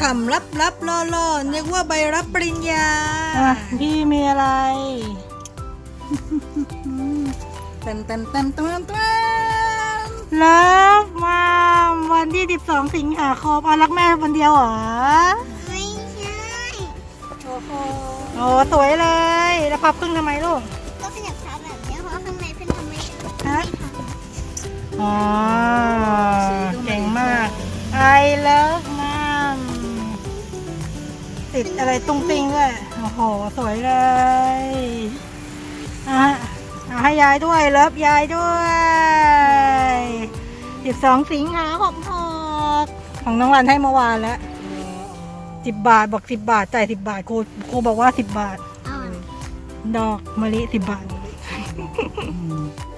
ทำรับรับล่อล่อนึกว่าใบรับปริญญาอะพี่มีอะไรเต็มเต็มเต็มเต็มเต็มเลิฟมาวันที่ 12 สิงหาคมเอารักแม่วันเดียวเหรอ ไม่ใช่ โอ้โหโอ้สวยเลย แล้วพับครึ่งทำไมลูก ก็เป็นแบบพับแบบนี้เพราะว่าข้างในเป็นทำไมฮะอ๋อ เก่งมาก I love mom ติดอะไรตุ้งติ้งด้วยโอ้โห สวยเลยอะเอาให้ยายด้วย เลิฟยายด้วย12สิงหาหกหกของน้องรันให้เมื่อวานแล้วสิบบาทบอกสิบบาทจ่ายสิบบาทครูครูบอกว่าสิบบาทอ่อนดอกมะลิสิบบาท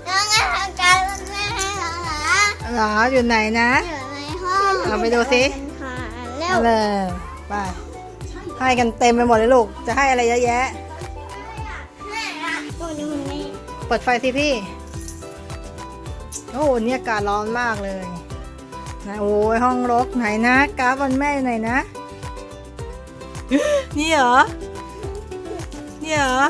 แล้วไงทางการมันแม่ให้เหรอคะหรออยู่ไหนนะ อยู่ในห้องเอาไปดูสิค่ะเร็วเอาเลยไป ให้กันเต็มไปหมดเลยลูก จะให้อะไรเยอะแยะ โอ้นี่มันไม่เปิดไฟสิพี่ โอ้เนี่ยอากาศร้อนมากเลยนะโอ้ยห้องรกไหนนะกราฟวันแม่อยู่ไหนนะ นี่เหรอ นี่เหรอ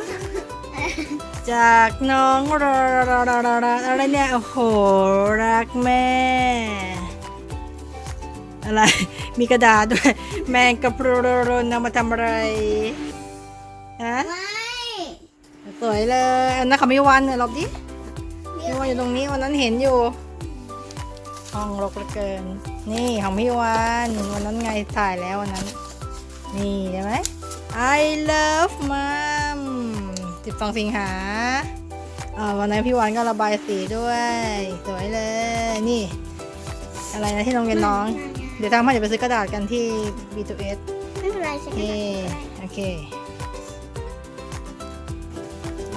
จากน้องรอรอรอรอรออะไรเนี่ย โอ้โห รักแม่ อะไร มีกระดาษด้วย แมงกะพรุนนำมาทำอะไรฮะไม่สวยเลยอันนั้นเขาไม่วันเนี่ยหลบดิพี่วันอยู่ตรงนี้วันนั้นเห็นอยู่ห้องรกเหลือเกิน นี่ของพี่วันวันนั้นไงถ่ายแล้ววันนั้น นี่ใช่ไหม I love mom 12 สิงหาอ่าวันนั้นพี่วันก็ระบายสีด้วย สวยเลย นี่ อะไรนะที่โรงเรียนน้อง เดี๋ยวทำให้เดี๋ยวไปซื้อกระดาษกันที่ B2S ไม่เป็นไรใช่ไหมนี่โอเค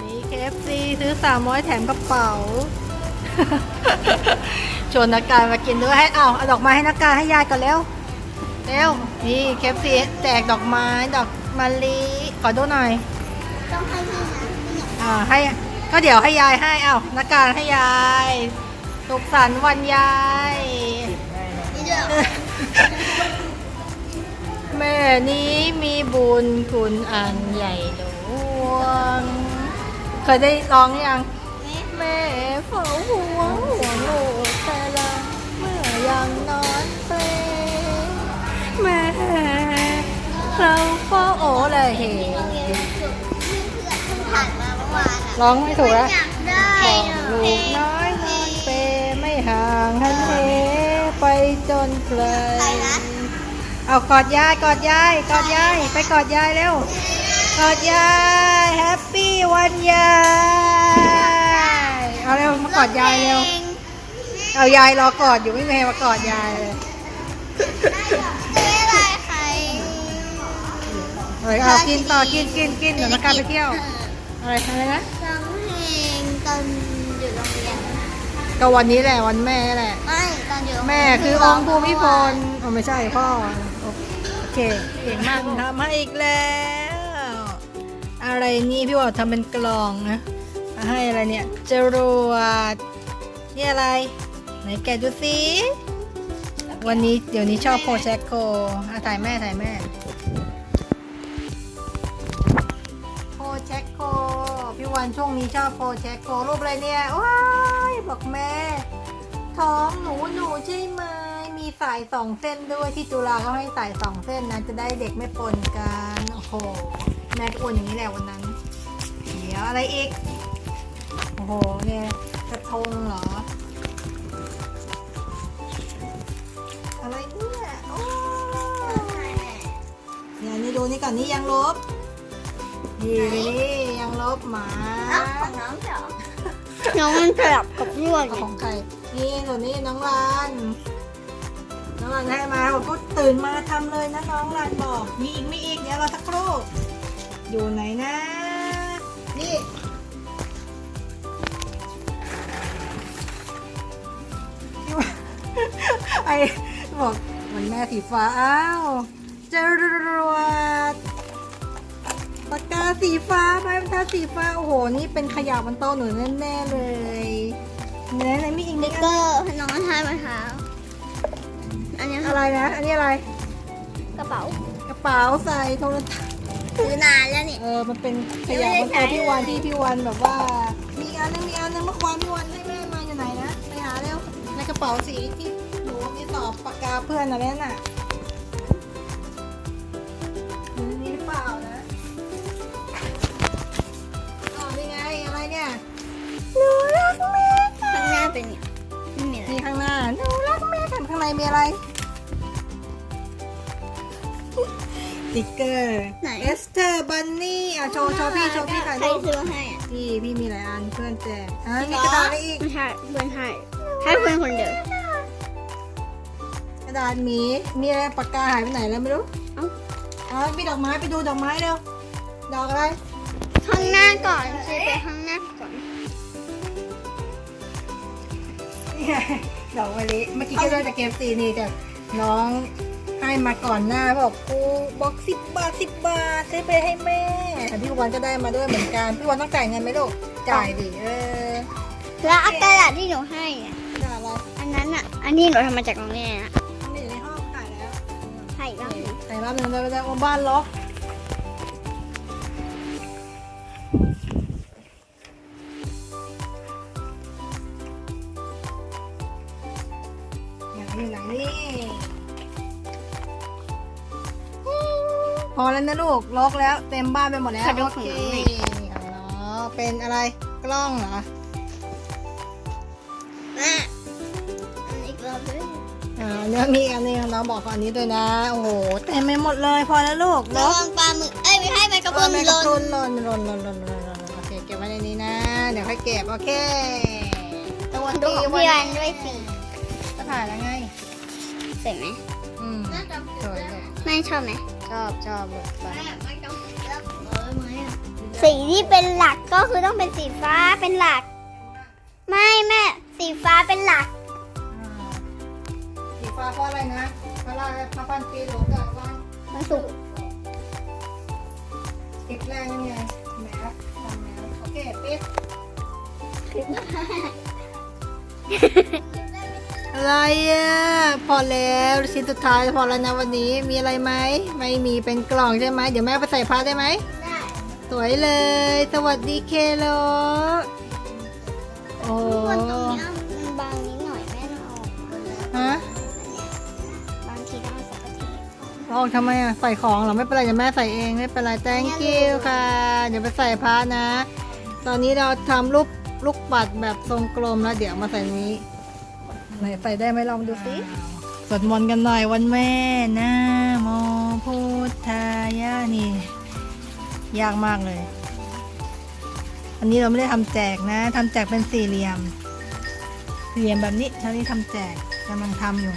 มี KFC ซื้อ300แถมกระเป๋า ชวนนักการมากินด้วยให้เอาเอาดอกไม้ให้นักการให้ยายก่อนเร็วเร็วนี่ KFC แจกดอกไม้ดอกมะลิขอดูหน่อย ต้องให้พี่นะอ่าให้ก็เดี๋ยวให้ยายให้เอานักการให้ยายสุขสันต์วันยาย นี่เดี๋ยว แม่นี้มีบุญคุณอันใหญ่หลวง เคยได้ร้องยัง แม่เฝ้าห่วงห่วงลูกแต่ละเมื่อยังนอนเปรแม่เราเฝ้าโอเลยเหโรงเรียนจบเพื่อนเพิ่งผ่านมาเมื่อวานอะร้องไม่ถูกแล้วอยากได้ของ เพลใครยนะเอากอดยายกอดยายกอดยายไปกอดยายเร็ว กอดยายแฮปปี้วันยายเอาเร็วมากอดยายเร็ว เอายายรอกอดอยู่ไม่มีใครมากอดยายเลยไม่อะไรใครเอ้ยเอากินต่อกินกินกินเดี๋ยวนักการไปเที่ยวอะไรอะไรนะร้องเพลงตอนอยู่โรงเรียนก็วันนี้แหละวันแม่แหละ ไม่ ตอนอยู่โรงเรียนแม่คือองค์ภูมิพลอ๋อไม่ใช่พ่อ โอเค เก่งมากทำให้อีกแล้ว อะไรนี่พี่ว่าทำเป็นกล่องนะ ให้อะไรเนี่ยจรวดนี่อะไร ไหนแกะดูสิวันนี้เดี๋ยวนี้ชอบโพแชคโคอะถ่ายแม่ถ่ายแม่โพแชคโคพี่วันช่วงนี้ชอบโพแชคโครูปอะไรเนี่ย ว้าย บอกแม่ ท้องหนูหนูใช่ไหมมีสายสองเส้นด้วยที่จุฬาเขาให้สายสองเส้นนะ จะได้เด็กไม่ปนกันโอ้โหแม่ก็อ้วนอย่างนี้แหละวันนั้น เดี๋ยวอะไรอีก โอ้โหเนี่ยกระทงเหรอ อะไรเนี่ยโอ้เนี่ยนี่ดูนี่ก่อนนี่ยังลบนี่นี่ยังลบหมาของน้องเหรอน้องมันแบบกับลวดเอาของใคร นี่หนูนี่น้องรัน น้องรันให้มาบอกก็ตื่นมาทำเลยนะน้องรันบอก มีอีกมีอีกเดี๋ยวเราสักครู่ อยู่ไหนนะ นี่ไอ้บอกมันแม่สีฟ้า อ้าวจรวดปากกาสีฟ้าไม้บรรทัดสีฟ้า โอ้โห นี่เป็นขยะบนโต๊ะหนูแน่ ๆ เลย ไหนไหนมีอีกเด็นิกดเกอร์น้องทายมาเท้าอันนี้อะไรนะ อันนี้อะไรระเป๋ากระเป๋าใส่โทรศัพท์ซื้อนานแล้วเนี่ยเออ มันเป็นขยะมันเกิดพี่วันที่พี่วันแบบว่า มีอันนึงมีอันนึงเมื่อวานพี่วันให้แม่มาอยู่ไหนนะ ไปหาเร็ว ในกระเป๋าสีที่หนูมีสอบปากกาเพื่อนอะไรนั่นน่ะอยู่ในนี้หรือเปล่านะ ม่กันข้างในมีอะไรสติ๊กเกอร์ไหน เอสเตอร์บันนี่อะโชว์โชว์พี่โชว์พี่ถ่ายใครรูปซื้อมาให้อะพี่พี่มีหลายอันเพื่อนแจกอะมีกระดาษอะไรอีกไม่ใช่เพื่อนให้ให้เพื่อนคนเดียวกระดาษหมีมีอะไรปากกาหายไปไหนแล้วไม่รู้เอ้าเอามีดอกไม้ไปดูดอกไม้เร็วดอกอะไรข้างหน้าก่อนซื้อไปข้างหน้าก่อนนี่ไง ดอกมะลิเมื่อกี้ก็ได้จากเกมซีนี่แต่น้องให้มาก่อนหน้าบอกกูบอกสิบบาทสิบบาทซื้อไปให้แม่แต่พี่วันก็ได้มาด้วยเหมือนกันพี่วันต้องจ่ายเงินไหมลูกจ่ายดิเออแล้วเอากระดาษที่หนูให้อะกระดาษอะไรอันนั้นอะ อันนี้หนูทำมาจากโรงเรียนอะมันอยู่ในห้องขายแล้วให้อีกรอบหนึงใส่รอบหนึ่งได้ไปได้ว่าบ้านล็อก แล้วนะลูกล็อกแล้วเต็มบ้านไปหมดแล้วขอดูโอขอเคงน้องหน่อยอ๋อเป็นอะไรกล้องเหรอแม่อันนี้อีกรอบด้วยอ่าเนื้อมีอันนี้น้องบอกก่อนอันนี้ด้วยนะ โอ้โหเต็มไปหมดเลยพอแล้วลูกระล็อกวังปลาหมึกเอ้ยไม่ให้แมกกาพรุนแมกหกาล่นพรุนหล่นหล่นหล่นหล่นหล่นหล่นโอเคเก็บไว้ในนี้นะ เดี๋ยวค่อยเก็บโอเคสวัสดูดีของพี่วันด้วยสิก็ถ่ายแล้วไงสวยไหม อืมสวยลูกแม่ชอบไหมชอบชอบลูกไปสีที่เป็นหลักก็คือต้องเป็นสีฟ้าเป็นหลัก ไม่แม่สีฟ้าเป็นหลักอ่าสีฟ้าเพราะอะไรนะเพราะอะไรพระพันปีหลวงกับวันมันสุกติดแรงยังไงแหมทำแหมโอเคปิด อะไรอะพอแล้วชิ้นสุดท้ายพอแล้วนะวันนี้มีอะไรไหมไม่มีเป็นกล่องใช่ไหมเดี๋ยวแม่ไปใส่ผ้าได้ไหมได้สวยเลย สวัสดีเคโลโอ้คนตรงนี้มันบางนิดหน่อยแม่องเอาออกฮะบางทีต้องเอาสักทีออกทำไมอะใส่ของเหรอไม่เป็นไรเดี๋ยวแม่ใส่เองไม่เป็นไร thank you ค่ะ เดี๋ยวไปใส่ผ้านะ ตอนนี้เราทำลูกลูกปัดแบบทรงกลมแล้วเดี๋ยวมาใส่นี้ ไหนใส่ได้ไหมลองดูสิสวดมนต์กันหน่อยวันแม่นะโมพุทธายะนี่ยากมากเลย อันนี้เราไม่ได้ทำแจกนะทำแจกเป็นสี่เหลี่ยม สี่เหลี่ยมแบบนี้เท่านี้ทำแจกกำลังทำอยู่